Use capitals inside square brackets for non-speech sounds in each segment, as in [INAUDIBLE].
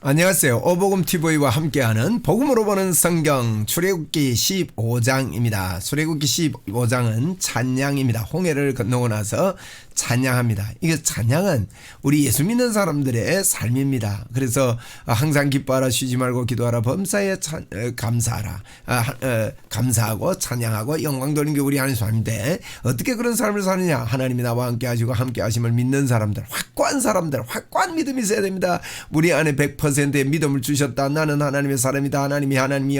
안녕하세요. 오복음 TV와 함께하는 복음으로 보는 성경 출애굽기 15장입니다. 출애굽기 15장은 찬양입니다. 홍해를 건너고 나서 찬양합니다. 이게 찬양은 우리 예수 믿는 사람들의 삶입니다. 그래서 항상 기뻐하라 쉬지 말고 기도하라 범사에 찬, 어, 감사하라 아, 어, 감사하고 찬양하고 영광 돌리는 게 우리 하나님 삶인데 어떻게 그런 삶을 사느냐 하나님이 나와 함께 하시고 함께 하심을 믿는 사람들 확고한 사람들 확고한 믿음이 있어야 됩니다. 우리 안에 100%의 믿음을 주셨다. 나는 하나님의 사람이다. 하나님이 하나님이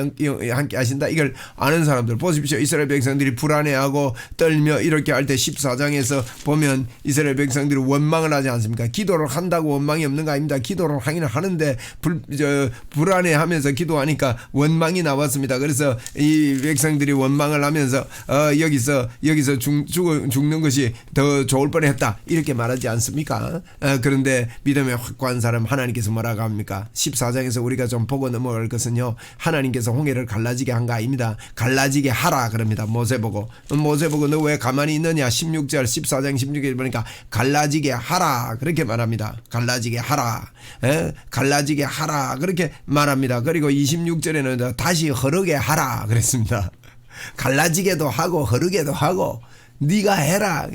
함께 하신다. 이걸 아는 사람들 보십시오. 이스라엘 백성들이 불안해하고 떨며 이렇게 할 때 14장에서 보면 이스라엘 백성들이 원망을 하지 않습니까? 기도를 한다고 원망이 없는 거 아닙니다. 기도를 하기는 하는데 불, 저, 불안해하면서 기도하니까 원망이 나왔습니다. 그래서 이 백성들이 원망을 하면서 어, 여기서 여기서 죽, 죽, 죽는 것이 더 좋을 뻔했다 이렇게 말하지 않습니까? 어, 그런데 믿음의 확고한 사람 하나님께서 뭐라고 합니까? 14장에서 우리가 좀 보고 넘어갈 것은요. 하나님께서 홍해를 갈라지게 한 거 아닙니다. 갈라지게 하라 그럽니다. 모세 보고 모세 보고 너 왜 가만히 있느냐? 16절 14장 16절 보니까 갈라지게 하라 그렇게 말합니다. 갈라지게 하라. 에? 갈라지게 하라 그렇게 말합니다. 그리고 26절에는 다시 흐르게 하라 그랬습니다. [LAUGHS] 갈라지게도 하고 흐르게도 하고 네가 해라.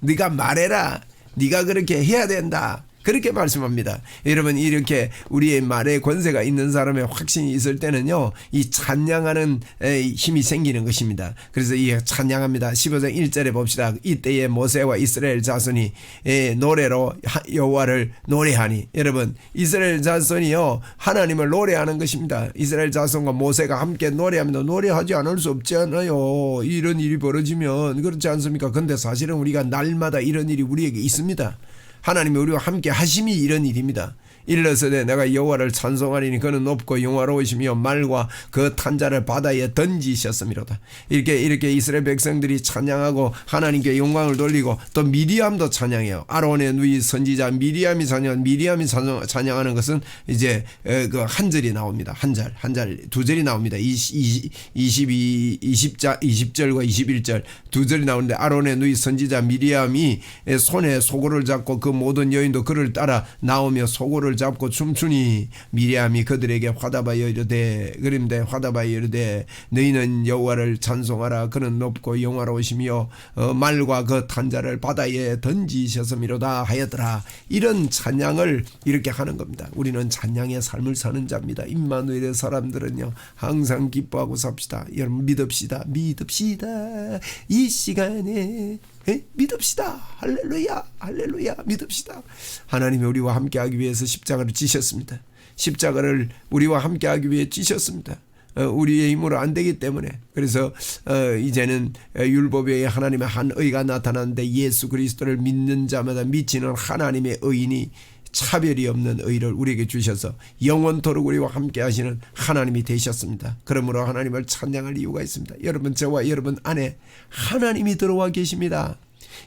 네가 말해라. 네가 그렇게 해야 된다. 그렇게 말씀합니다. 여러분 이렇게 우리의 말에 권세가 있는 사람의 확신이 있을 때는요. 이 찬양하는 에, 힘이 생기는 것입니다. 그래서 이 찬양합니다. 15장 1절에 봅시다. 이때에 모세와 이스라엘 자손이 에, 노래로 하- 여호와를 노래하니 여러분 이스라엘 자손이요 하나님을 노래하는 것입니다. 이스라엘 자손과 모세가 함께 노래합니다. 노래하지 않을 수 없잖아요. 이런 일이 벌어지면 그렇지 않습니까? 근데 사실은 우리가 날마다 이런 일이 우리에게 있습니다. 하나님이 우리와 함께 하심이 이런 일입니다. 일러서되 내가 여호와를 찬송하리니 그는 높고 영화로우시며 말과 그 탄자를 바다에 던지셨음이로다. 이렇게 이렇게 이스라엘 백성들이 찬양하고 하나님께 영광을 돌리고 또 미리암도 찬양해요. 아론의 누이 선지자 미리암이 찬양 미리암이 찬양, 찬양 하는 것은 이제 그 한 절이 나옵니다. 한 절, 한 절, 두 절이 나옵니다. 20, 22, 20자, 20절과 21절 두 절이 나오는데 아론의 누이 선지자 미리암이 손에 소고를 잡고 그 모든 여인도 그를 따라 나오며 소고를 잡고 춤추니 미리암이 그들에게 화답하여 이르되 그런데 화답하여 이르되 너희는 여호와를 찬송하라. 그는 높고 영화로우시며 어, 말과 그 탄자를 바다에 던지셨음이로다 하였더라. 이런 찬양을 이렇게 하는 겁니다. 우리는 찬양의 삶을 사는 자입니다. 임마누엘의 사람들은요 항상 기뻐하고 삽시다. 여러분 믿읍시다. 믿읍시다. 이 시간에 에? 믿읍시다. 할렐루야. 할렐루야. 믿읍시다. 하나님이 우리와 함께하기 위해서 십자가를 지셨습니다. 십자가를 우리와 함께하기 위해 지셨습니다. 어, 우리의 힘으로 안 되기 때문에 그래서 어, 이제는 율법에 하나님의 한 의가 나타나는데 예수 그리스도를 믿는 자마다 미치는 하나님의 의인이 차별이 없는 의를 우리에게 주셔서 영원토록 우리와 함께 하시는 하나님이 되셨습니다. 그러므로 하나님을 찬양할 이유가 있습니다. 여러분 저와 여러분 안에 하나님이 들어와 계십니다.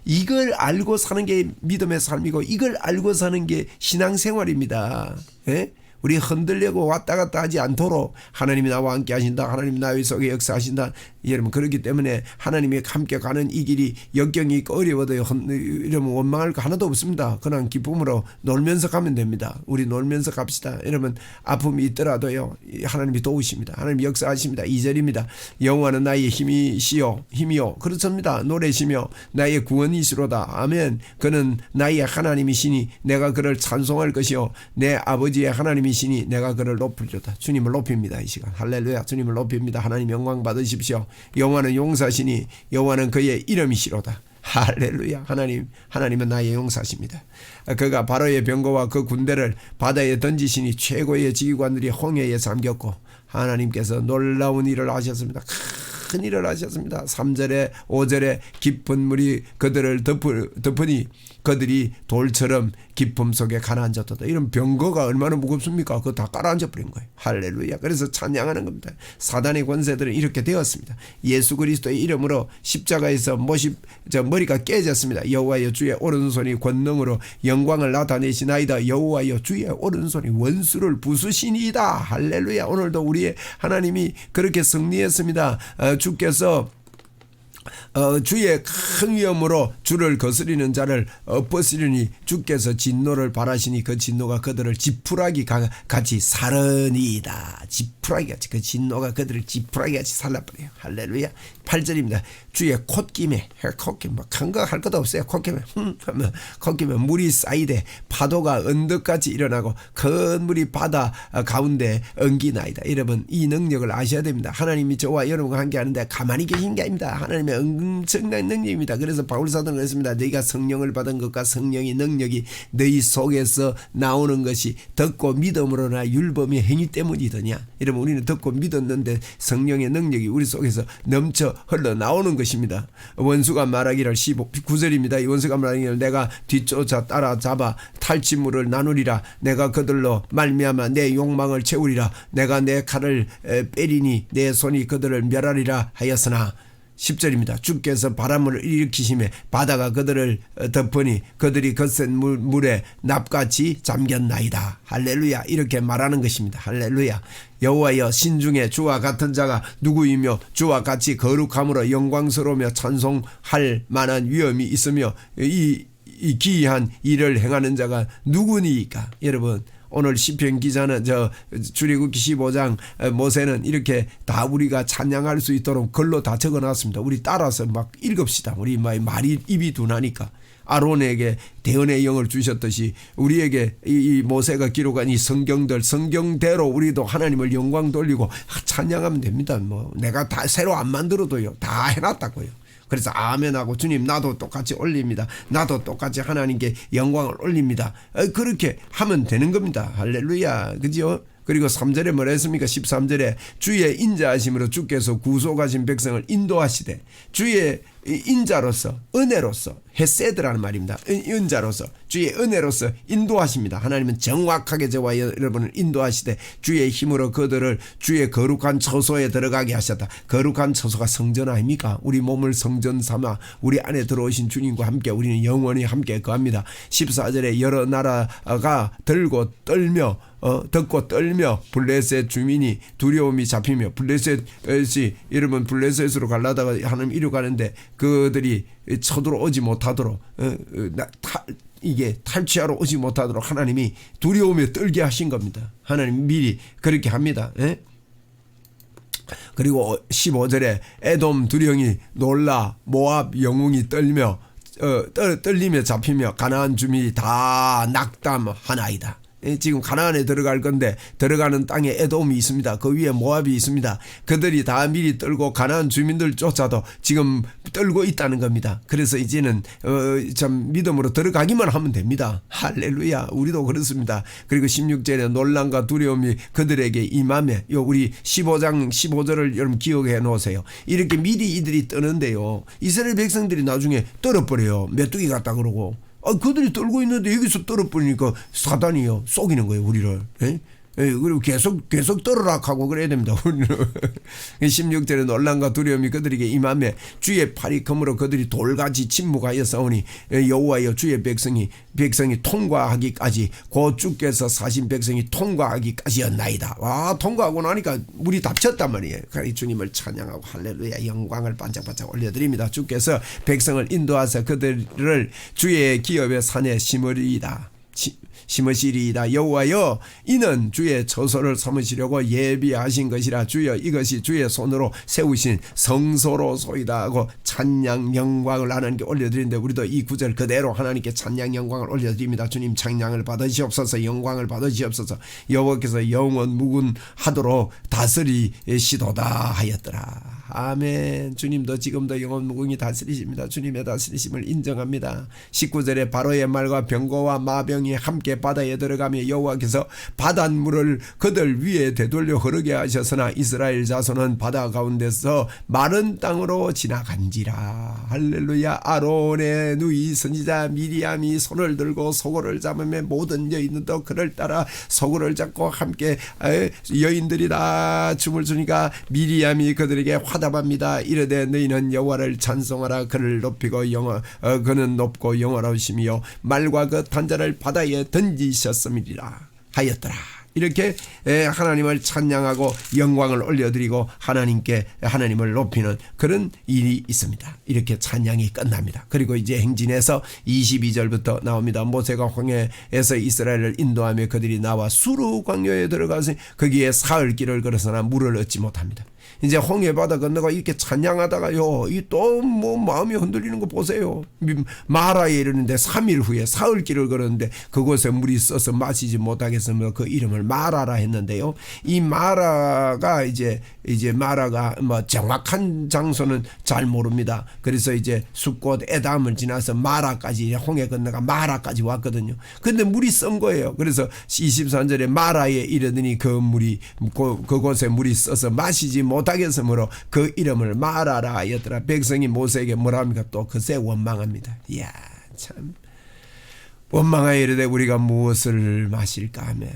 이걸 알고 사는 게 믿음의 삶이고 이걸 알고 사는 게 신앙생활입니다. 예? 우리 흔들려고 왔다 갔다 하지 않도록 하나님이 나와 함께 하신다. 하나님 나의 속에 역사하신다. 여러분 그렇기 때문에 하나님이 함께 가는 이 길이 역경이 있고 어려워도 흔- 이러면 원망할 거 하나도 없습니다. 그냥 기쁨으로 놀면서 가면 됩니다. 우리 놀면서 갑시다. 여러분 아픔이 있더라도요. 하나님이 도우십니다. 하나님 역사하십니다. 2절입니다. 영원한 나의 힘이시요 힘이요 그렇습니다. 노래시며 나의 구원이시로다. 아멘. 그는 나의 하나님이시니 내가 그를 찬송할 것이요 내 아버지의 하나님이시니 내가 그를 높을려다. 주님을 높입니다. 이 시간 할렐루야. 주님을 높입니다. 하나님 영광 받으십시오. 여호와는 용사시니 여호와는 그의 이름이시로다. 할렐루야. 하나님, 하나님은 나의 용사십니다. 그가 바로의 병거와 그 군대를 바다에 던지시니 최고의 지휘관들이 홍해에 잠겼고 하나님께서 놀라운 일을 하셨습니다. 큰 일을 하셨습니다. 3절에 5절에 깊은 물이 그들을 덮을, 덮으니 그들이 돌처럼 기쁨 속에 가라앉았다. 이런 병거가 얼마나 무겁습니까? 그거 다 깔아앉아 버린 거예요. 할렐루야. 그래서 찬양하는 겁니다. 사단의 권세들은 이렇게 되었습니다. 예수 그리스도의 이름으로 십자가에서 못이 저 머리가 깨졌습니다. 여호와여 주의 오른손이 권능으로 영광을 나타내시나이다. 여호와여 주의 오른손이 원수를 부수시니이다. 할렐루야. 오늘도 우리의 하나님이 그렇게 승리했습니다. 어, 주께서 어, 주의 큰 위험으로 주를 거스리는 자를 엎어시려니 주께서 진노를 바라시니 그 진노가 그들을 지푸라기 가- 같이 살으니이다. 지푸라기 같이 그 진노가 그들을 지푸라기 같이 살라버려요. 할렐루야. 8절입니다. 주의 콧김에 콧김 뭐큰거 할 것도 없어요. 콧김에 흠 하면 콧김에 물이 쌓이되 파도가 언덕같이 일어나고 큰 물이 바다 가운데 엉기나이다. 여러분 이 능력을 아셔야 됩니다. 하나님이 저와 여러분과 함께 하는데 가만히 계신 게 아닙니다. 하나님의 엄청난 능력입니다. 그래서 바울 사도는 그랬습니다. 너희가 성령을 받은 것과 성령의 능력이 너희 속에서 나오는 것이 듣고 믿음으로나 율법의 행위 때문이더냐. 여러분 우리는 듣고 믿었는데 성령의 능력이 우리 속에서 넘쳐 흘러 나오는 것입니다. 원수가 말하기를 19절입니다. 이 원수가 말하기를 내가 뒤쫓아 따라잡아 탈취물을 나누리라. 내가 그들로 말미암아 내 욕망을 채우리라. 내가 내 칼을 에, 빼리니 내 손이 그들을 멸하리라 하였으나 10절입니다. 주께서 바람을 일으키심에 바다가 그들을 어, 덮으니 그들이 거센 물, 물에 납같이 잠겼나이다. 할렐루야. 이렇게 말하는 것입니다. 할렐루야. 여호와여 신중에 주와 같은 자가 누구이며 주와 같이 거룩함으로 영광스러우며 찬송할 만한 위엄이 있으며 이, 이 기이한 일을 행하는 자가 누구니까 여러분 오늘 시편 기자는 저 출애굽기 15장 모세는 이렇게 다 우리가 찬양할 수 있도록 글로 다 적어놨습니다. 우리 따라서 막 읽읍시다. 우리 막 말이 입이 둔하니까. 아론에게 대언의 영을 주셨듯이 우리에게 이, 이 모세가 기록한 이 성경들 성경대로 우리도 하나님을 영광 돌리고 찬양하면 됩니다. 뭐 내가 다 새로 안 만들어도요 다 해놨다고요. 그래서 아멘하고 주님 나도 똑같이 올립니다. 나도 똑같이 하나님께 영광을 올립니다. 어, 그렇게 하면 되는 겁니다. 할렐루야. 그죠? 그리고 3절에 뭐라 했습니까? 13절에 주의 인자하심으로 주께서 구속하신 백성을 인도하시되 주의 인자로서 은혜로서 헤세드라는 말입니다. 은- 은자로서 주의 은혜로서 인도하십니다. 하나님은 정확하게 저와 여러분을 인도하시되 주의 힘으로 그들을 주의 거룩한 처소에 들어가게 하셨다. 거룩한 처소가 성전 아닙니까? 우리 몸을 성전 삼아 우리 안에 들어오신 주님과 함께 우리는 영원히 함께 거합니다. 14절에 여러 나라가 들고 떨며 어, 듣고 떨며 블레셋 주민이 두려움이 잡히며 블레셋이 여러분 블레셋으로 갈라다가 하나님 이루 가는데 그들이 쳐들어오지 못하도록 어, 어, 이게 탈취하러 오지 못하도록 하나님이 두려움에 떨게 하신 겁니다. 하나님 미리 그렇게 합니다. 예? 그리고 15절에 에돔 두령이 놀라 모압 영웅이 떨며 어, 떨, 떨리며 잡히며 가나안 주민이 다 낙담하나이다. 예, 지금 가나안에 들어갈 건데 들어가는 땅에 에돔이 있습니다. 그 위에 모압이 있습니다. 그들이 다 미리 떨고 가나안 주민들조차도 지금 떨고 있다는 겁니다. 그래서 이제는 어, 참 믿음으로 들어가기만 하면 됩니다. 할렐루야. 우리도 그렇습니다. 그리고 16절에 논란과 두려움이 그들에게 임하며 요 우리 15장 15절을 여러분 기억해 놓으세요. 이렇게 미리 이들이 떠는데요. 이스라엘 백성들이 나중에 떨어버려요. 메뚜기 같다 그러고. 아, 그들이 떨고 있는데 여기서 떨어버리니까 사단이요. 속이는 거예요, 우리를. 예? 예, 그리고 계속, 계속 떨어락하고 그래야 됩니다, 우리는. 16절에 논란과 두려움이 그들에게 임하며 주의 팔이 금으로 그들이 돌같이 침묵하여 싸우니 예, 여호와여 주의 백성이, 백성이 통과하기까지 곧 주께서 사신 백성이 통과하기까지였나이다. 와, 통과하고 나니까 물이 닥쳤단 말이에요. 그러니 주님을 찬양하고 할렐루야 영광을 반짝반짝 올려드립니다. 주께서 백성을 인도하사 그들을 주의 기업의 산에 심으리이다. 시- 심으시리이다. 여호와여 이는 주의 처소를 삼으시려고 예비하신 것이라. 주여 이것이 주의 손으로 세우신 성소로소이다 하고 찬양 영광을 하나님께 올려드리는데 우리도 이 구절 그대로 하나님께 찬양 영광을 올려드립니다. 주님 찬양을 받으시옵소서 영광을 받으시옵소서. 여호와께서 영원 무군 하도록 다스리시도다 하였더라. 아멘. 주님도 지금도 영원 무궁히 다스리십니다. 주님의 다스리심을 인정합니다. 19절에 바로의 말과 병거와 마병이 함께 바다에 들어가며 여호와께서 바닷물을 그들 위에 되돌려 흐르게 하셨으나 이스라엘 자손은 바다 가운데서 마른 땅으로 지나간지라. 할렐루야. 아론의 누이 선지자 미리암이 손을 들고 소고를 잡으며 모든 여인도 그를 따라 소고를 잡고 함께 에, 여인들이 다 춤을 추니까 미리암이 그들에게 화답합니다. 이르되 너희는 여호와를 찬송하라. 그를 높이고 영어 어, 그는 높고 영원하심이요 말과 그 단자를 바다에 던지셨음이라 하였더라 이렇게 에, 하나님을 찬양하고 영광을 올려드리고 하나님께 하나님을 높이는 그런 일이 있습니다. 이렇게 찬양이 끝납니다. 그리고 이제 행진에서 22절부터 나옵니다. 모세가 홍해에서 이스라엘을 인도하며 그들이 나와 수루 광야에 들어가서 거기에 사흘 길을 걸어서나 물을 얻지 못합니다. 이제 홍해 바다 건너가 이렇게 찬양하다가요, 이 또 뭐 마음이 흔들리는 거 보세요. 마라에 이르는데 3일 후에 사흘 길을 걸었는데 그곳에 물이 써서 마시지 못하겠으며 그 이름을 마라라 했는데요. 이 마라가 이제 이제 마라가 뭐 정확한 장소는 잘 모릅니다. 그래서 이제 숲꽃 에담을 지나서 마라까지 홍해 건너가 마라까지 왔거든요. 근데 물이 쓴 거예요. 그래서 23절에 마라에 이르더니 그 물이 그, 그곳에 물이 써서 마시지 못하 겠으므로 그 이름을 마라라 하였더라. 백성이 모세에게 뭐라 합니까? 또 그새 원망합니다. 이야 참 원망하여 이르되 우리가 무엇을 마실까 하며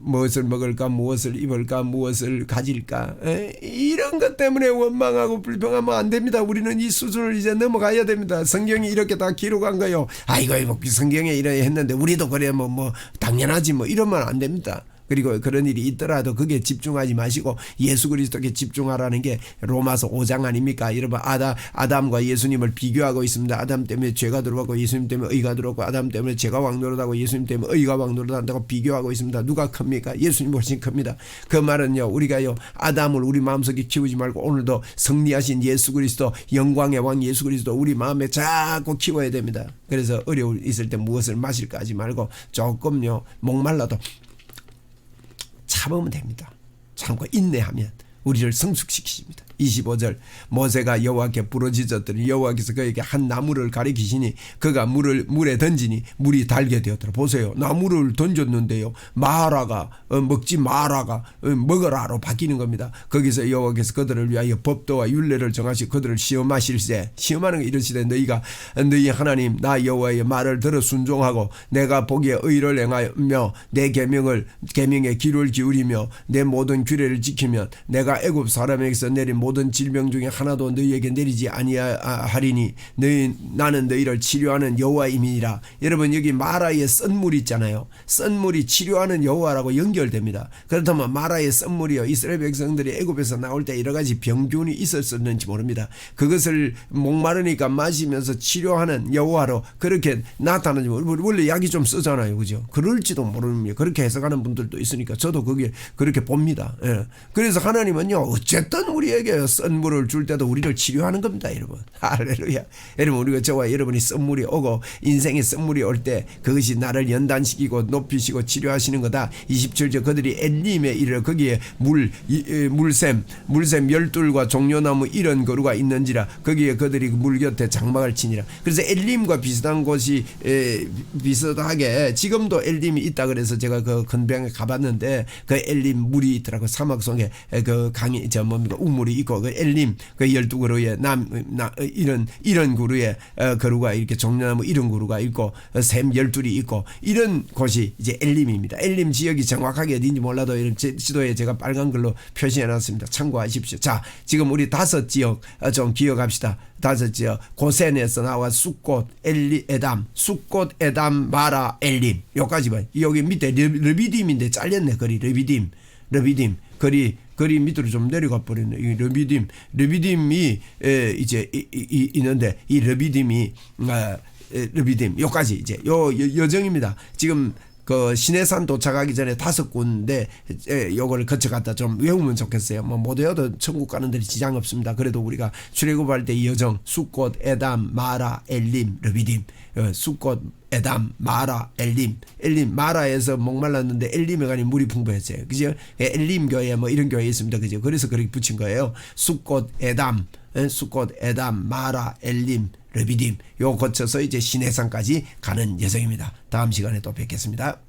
무엇을 먹을까 무엇을 입을까 무엇을 가질까 에? 이런 것 때문에 원망하고 불평하면 안 됩니다 우리는 이 수준을 이제 넘어가야 됩니다 성경이 이렇게 다 기록한 거요 아이고 성경에 이래 했는데 우리도 그래 뭐, 뭐 당연하지 뭐 이러면 안 됩니다 그리고 그런 일이 있더라도 그게 집중하지 마시고 예수 그리스도께 집중하라는 게 로마서 5장 아닙니까? 여러분 아다 아담과 예수님을 비교하고 있습니다. 아담 때문에 죄가 들어왔고 예수님 때문에 의가 들어왔고 아담 때문에 죄가 왕노릇하고 예수님 때문에 의가 왕노릇한다고 비교하고 있습니다. 누가 큽니까? 예수님 훨씬 큽니다. 그 말은요 우리가요 아담을 우리 마음속에 키우지 말고 오늘도 승리하신 예수 그리스도 영광의 왕 예수 그리스도 우리 마음에 자꾸 키워야 됩니다. 그래서 어려울 있을 때 무엇을 마실까 하지 말고 조금요 목말라도 참으면 됩니다. 참고 인내하면 우리를 성숙시키십니다. 25절 모세가 여호와께 부러지졌더니 여호와께서 그에게 한 나무를 가리키시니 그가 물을 물에 던지니 물이 달게 되었더라. 보세요. 나무를 던졌는데요. 마라가 어, 먹지 마라가 어, 먹으라로 바뀌는 겁니다. 거기서 여호와께서 그들을 위하여 법도와 율례를 정하시 그들을 시험하실세 시험하는 거 이러시되 너희가 너희 하나님 나 여호와의 말을 들어 순종하고 내가 보기에 의를 행하며 내 계명을 계명에 귀를 기울이며 내 모든 규례를 지키면 내가 애굽 사람에게서 내린 모든 질병 중에 하나도 너희에게 내리지 아니하리니 너희 나는 너희를 치료하는 여호와임이니라. 여러분 여기 마라의 썬물 있잖아요. 썬물이 치료하는 여호와라고 연결됩니다. 그렇다면 마라의 썬물이요 이스라엘 백성들이 애굽에서 나올 때 여러 가지 병균이 있었었는지 모릅니다. 그것을 목마르니까 마시면서 치료하는 여호와로 그렇게 나타나지 원래 약이 좀 쓰잖아요, 그죠? 그럴지도 모릅니다. 그렇게 해석하는 분들도 있으니까 저도 그게 그렇게 봅니다. 예. 그래서 하나님은요 어쨌든 우리에게 선물을 줄 때도 우리를 치료하는 겁니다, 여러분. [LAUGHS] 할렐루야. 여러분, 우리가 저와 여러분이 선물이 오고 인생의 선물이 올 때 그것이 나를 연단시키고 높이시고 치료하시는 거다. 27절 그들이 엘림에 이르러 거기에 물, 이, 물샘, 물샘 열둘과 종려나무 이런 거루가 있는지라 거기에 그들이 물 곁에 장막을 치니라. 그래서 엘림과 비슷한 곳이 에, 비슷하게 지금도 엘림이 있다 그래서 제가 그 건병에 가봤는데 그 엘림 물이 있더라고 사막 속에 그 강이 저 뭡니까 우물이 있고 그 엘림 그 열두 그루에 남, 나 이런 이런 그루에 어, 그루가 이렇게 종려나무 이런 그루가 있고 어, 샘 열둘이 있고 이런 곳이 이제 엘림입니다. 엘림 지역이 정확하게 어딘지 몰라도 이런 지- 지도에 제가 빨간 글로 표시해 놨습니다. 참고하십시오. 자, 지금 우리 다섯 지역 어, 좀 기억합시다. 다섯 지역 고센에서 나와 숫꽃 엘리 에담 숫꽃 에담 마라 엘림 요까지만 여기 밑에 르- 르비딤인데 잘렸네 거리 르비딤 르비딤 거리 거리 밑으로 좀 내려가 버렸네. 이 르비딤, 르비딤이 에, 이제 이, 이, 이- 있는데 이 르비딤이 아, 에, 르비딤 요까지 이제 요 여- 여정입니다. 지금 그 시내산 도착하기 전에 다섯 군데 에, 요거를 거쳐갔다 좀 외우면 좋겠어요. 뭐못 외워도 천국 가는 데는 지장 없습니다. 그래도 우리가 출애굽할 때이 여정 숫꽃, 에담, 마라, 엘림, 르비딤, 어, 숫꽃, 에담, 마라, 엘림, 엘림, 마라에서 목말랐는데 엘림에 가니 물이 풍부했어요. 그죠? 예, 엘림 교회 뭐 이런 교회 있습니다. 그죠? 그래서 그렇게 붙인 거예요. 숫꽃, 에담, 예, 숫꽃, 에담, 마라, 엘림, 르비딤 요 거쳐서 이제 시내산까지 가는 예정입니다. 다음 시간에 또 뵙겠습니다.